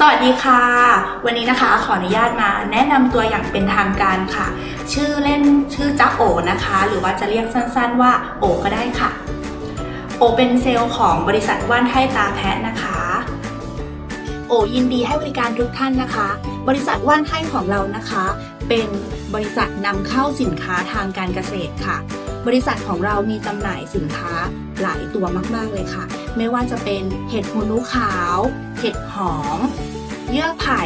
สวัสดีค่ะ วันนี้นะคะขออนุญาตมาแนะนำตัวอย่างเป็นทางการค่ะ ชื่อเล่นชื่อจ๊ะโอนะคะ หรือว่าจะเรียกสั้นๆว่าโอก็ได้ค่ะ โอเป็นเซลล์ของบริษัทว่านไทยตาแพะนะคะ โอยินดีให้บริการทุกท่านนะคะ บริษัทว่านไทยของเรานะคะ เป็นบริษัทนำเข้าสินค้าทางการเกษตรค่ะ บริษัทของเรามีจำหน่ายสินค้าหลายตัวมากๆเลยค่ะ ไม่ว่าจะเป็นเห็ดหูหนูขาว เห็ดหอม เยื่อไผ่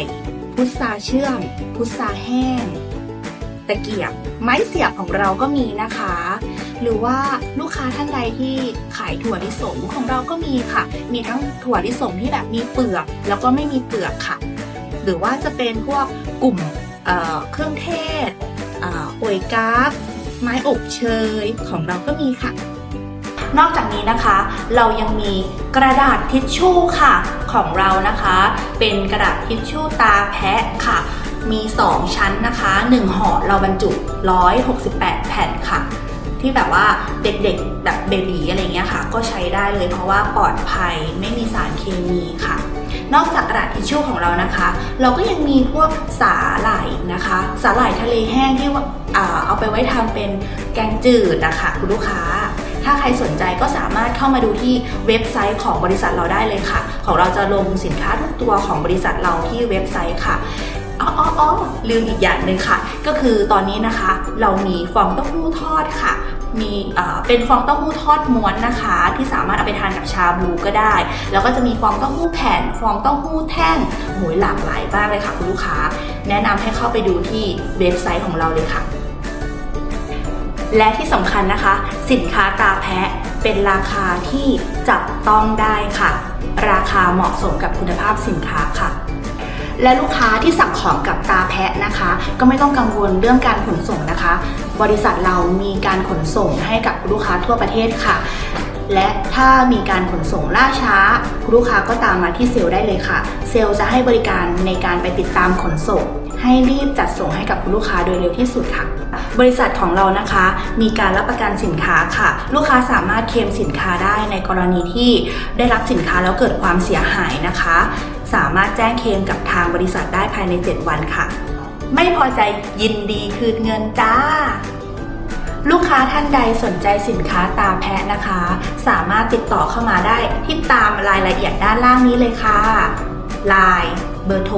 พุทราเชื่อม พุทราแห้ง ตะเกียบ ไม้เสียบของเราก็มีนะคะ หรือว่าลูกค้าท่านใดที่ขายถั่วลิสงของเราก็มีค่ะ มีทั้งถั่วลิสงที่แบบมีเปลือก แล้วก็ไม่มีเปลือกค่ะ หรือว่าจะเป็นพวกกลุ่มเเครื่องเทศออโอยกาฟไม้อบเชยของเราก็มีค่ะ นอกจากนี้นะคะ เรายังมีกระดาษทิชชู่ค่ะของเรานะคะ เป็นกระดาษทิชชู่ตาแพะค่ะ มี 2 ชั้นนะคะ1ห่อเราบรรจุ 168 แผ่นค่ะ ที่แบบว่าเด็กๆแบบเบบีอะไรเงี้ยค่ะ ก็ใช้ได้เลยเพราะว่าปลอดภัยไม่มีสารเคมีค่ะนอกจากกระดาษทิชชู่ของเรานะคะ เราก็ยังมีพวกสาหร่ายนะคะ สาหร่ายทะเลแห้งที่เอาไปไว้ทำเป็นแกงจืดนะคะคุณลูกค้า ถ้าใครสนใจก็สามารถเข้ามาดูที่เว็บไซต์ของบริษัทเราได้เลยค่ะ ของเราจะลงสินค้าทุกตัวของบริษัทเราที่เว็บไซต์ค่ะอ๋ออออลืมอีกอย่างหนึ่งค่ะ ก็คือตอนนี้นะคะ เรามีฟองเต้าหู้ทอดค่ะ มีเป็นฟองเต้าหู้ทอดม้วนนะคะ ที่สามารถเอาไปทานกับชาบูก็ได้ แล้วก็จะมีฟองเต้าหู้แผ่น ฟองเต้าหู้แท่งโหยหลากหลายมากเลยค่ะคุณลูกค้า แนะนำให้เข้าไปดูที่เว็บไซต์ของเราเลยค่ะ และที่สำคัญนะคะ สินค้าตาแพะเป็นราคาที่จับต้องได้ค่ะ ราคาเหมาะสมกับคุณภาพสินค้าค่ะ และลูกค้าที่สั่งของกับตาแพะนะคะ ก็ไม่ต้องกังวลเรื่องการขนส่งนะคะ บริษัทเรามีการขนส่งให้กับลูกค้าทั่วประเทศค่ะ และถ้ามีการขนส่งล่าช้า ลูกค้าก็ตามมาที่เซลล์ได้เลยค่ะ เซลล์จะให้บริการในการไปติดตามขนส่ง ให้รีบจัดส่งให้กับคุณลูกค้าโดยเร็วที่สุดค่ะ บริษัทของเรานะคะ มีการรับประกันสินค้าค่ะ ลูกค้าสามารถเคลมสินค้าได้ในกรณีที่ได้รับสินค้าแล้วเกิดความเสียหายนะคะ สามารถแจ้งเคลมกับทางบริษัทได้ภายใน 7 วันค่ะ ไม่พอใจยินดีคืนเงินจ้า ลูกค้าท่านใดสนใจสินค้าตาแพะนะคะ สามารถติดต่อเข้ามาได้ที่ตามรายละเอียดด้านล่างนี้เลยค่ะ Line เบอร์โทร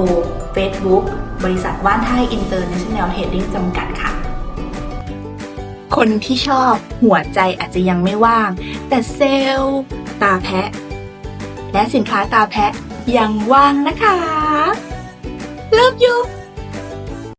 Facebook บริษัทว่านไทยอินเตอร์เนชั่นแนลเทรดดิ้งจำกัดค่ะ คนที่ชอบหัวใจอาจจะยังไม่ว่าง แต่เซลล์ ตาแพะ และสินค้าตาแพะยังว่างนะคะ Love you